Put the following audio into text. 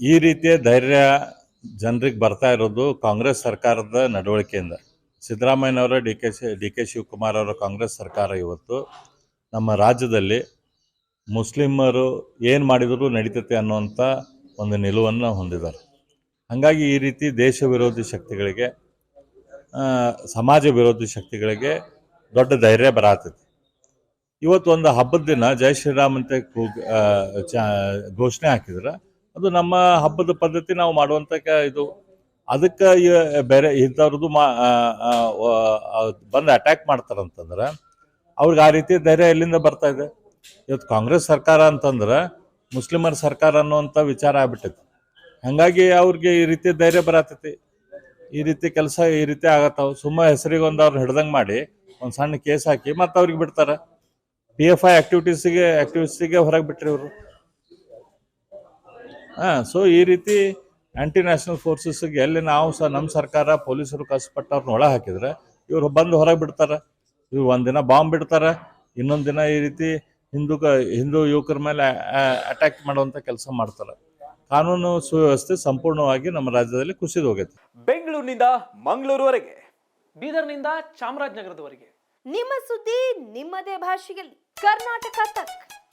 ಈ ರೀತಿಯ ಧೈರ್ಯ ಜನರಿಗೆ ಬರ್ತಾ ಇರೋದು ಕಾಂಗ್ರೆಸ್ ಸರ್ಕಾರದ ನಡವಳಿಕೆಯಿಂದ. ಸಿದ್ದರಾಮಯ್ಯನವರ, ಡಿ ಕೆ ಶಿ, ಡಿ ಕೆ ಶಿವಕುಮಾರ್ ಅವರ ಕಾಂಗ್ರೆಸ್ ಸರ್ಕಾರ ಇವತ್ತು ನಮ್ಮ ರಾಜ್ಯದಲ್ಲಿ ಮುಸ್ಲಿಮರು ಏನು ಮಾಡಿದರೂ ನಡೀತೈತೆ ಅನ್ನುವಂಥ ಒಂದು ನಿಲುವನ್ನು ಹೊಂದಿದ್ದಾರೆ. ಹಾಗಾಗಿ ಈ ರೀತಿ ದೇಶ ವಿರೋಧಿ ಶಕ್ತಿಗಳಿಗೆ ಸಮಾಜ ವಿರೋಧಿ ಶಕ್ತಿಗಳಿಗೆ ದೊಡ್ಡ ಧೈರ್ಯ ಬರತೈತಿ. ಇವತ್ತು ಒಂದು ಹಬ್ಬದ ದಿನ ಜೈ ಶ್ರೀರಾಮ್ ಅಂತ ಘೋಷಣೆ ಹಾಕಿದ್ರೆ ಅದು ನಮ್ಮ ಹಬ್ಬದ ಪದ್ಧತಿ ನಾವು ಮಾಡುವಂಥ ಇದು. ಅದಕ್ಕೆ ಬೇರೆ ಇಂಥವ್ರದ್ದು ಮಾ ಬಂದು ಅಟ್ಯಾಕ್ ಮಾಡ್ತಾರಂತಂದ್ರೆ ಅವ್ರಿಗೆ ಆ ರೀತಿ ಧೈರ್ಯ ಎಲ್ಲಿಂದ ಬರ್ತಾ ಇದೆ? ಇವತ್ತು ಕಾಂಗ್ರೆಸ್ ಸರ್ಕಾರ ಅಂತಂದ್ರೆ ಮುಸ್ಲಿಮರ ಸರ್ಕಾರ ಅನ್ನುವಂಥ ವಿಚಾರ ಆಗ್ಬಿಟ್ಟೈತಿ ಹಾಗಾಗಿ ಅವ್ರಿಗೆ ಈ ರೀತಿ ಧೈರ್ಯ ಬರತೈತಿ. ಈ ರೀತಿ ಕೆಲಸ ಈ ರೀತಿ ಆಗತ್ತಾವ. ಸುಮ್ಮ ಹೆಸರಿಗೆ ಒಂದು ಅವ್ರು ಹಿಡ್ದಂಗೆ ಮಾಡಿ ಒಂದು ಸಣ್ಣ ಕೇಸ್ ಹಾಕಿ ಮತ್ತೆ ಅವ್ರಿಗೆ ಬಿಡ್ತಾರೆ. ಪಿ ಎಫ್ ಐ ಆಕ್ಟಿವಿಟೀಸಿಗೆ ಆಕ್ಟಿವಿಸ್ಟಿಗೆ ಹೊರಗೆ ಬಿಟ್ರಿ ಇವರು. ಹಾಂ ಸೊ ಈ ರೀತಿ ಆಂಟಿ ನ್ಯಾಷನಲ್ ಫೋರ್ಸಸ್ಗೆ ಎಲ್ಲಿ ನಾವು ಸಹ ನಮ್ಮ ಸರ್ಕಾರ ಪೊಲೀಸರು ಕಷ್ಟಪಟ್ಟವ್ರನ್ನ ಒಳ ಹಾಕಿದ್ರೆ ಇವರು ಬಂದು ಹೊರಗೆ ಬಿಡ್ತಾರೆ. ಇವ್ರು ಒಂದಿನ ಬಾಂಬ್ ಬಿಡ್ತಾರೆ ಇನ್ನೊಂದು ದಿನ ಈ ರೀತಿ ಹಿಂದೂ ಕ- ಹಿಂದೂ ಯುವಕರ ಮೇಲೆ ಅಟ್ಯಾಕ್ ಮಾಡುವಂಥ ಕೆಲಸ ಮಾಡ್ತಾರೆ. ಕಾನೂನು ಸುವ್ಯವಸ್ಥೆ ಸಂಪೂರ್ಣವಾಗಿ ನಮ್ಮ ರಾಜ್ಯದಲ್ಲಿ ಕುಸಿದು ಹೋಗೈತೆ. ಬೆಂಗಳೂರಿನಿಂದ ಮಂಗಳೂರುವರೆಗೆ ಬೀದರ್ನಿಂದ ಚಾಮರಾಜನಗರದವರೆಗೆ. ನಿಮ್ಮ ಸುದ್ದಿ ನಿಮ್ಮದೇ ಭಾಷೆಯಲ್ಲಿ. ಕರ್ನಾಟಕ ತಕ್.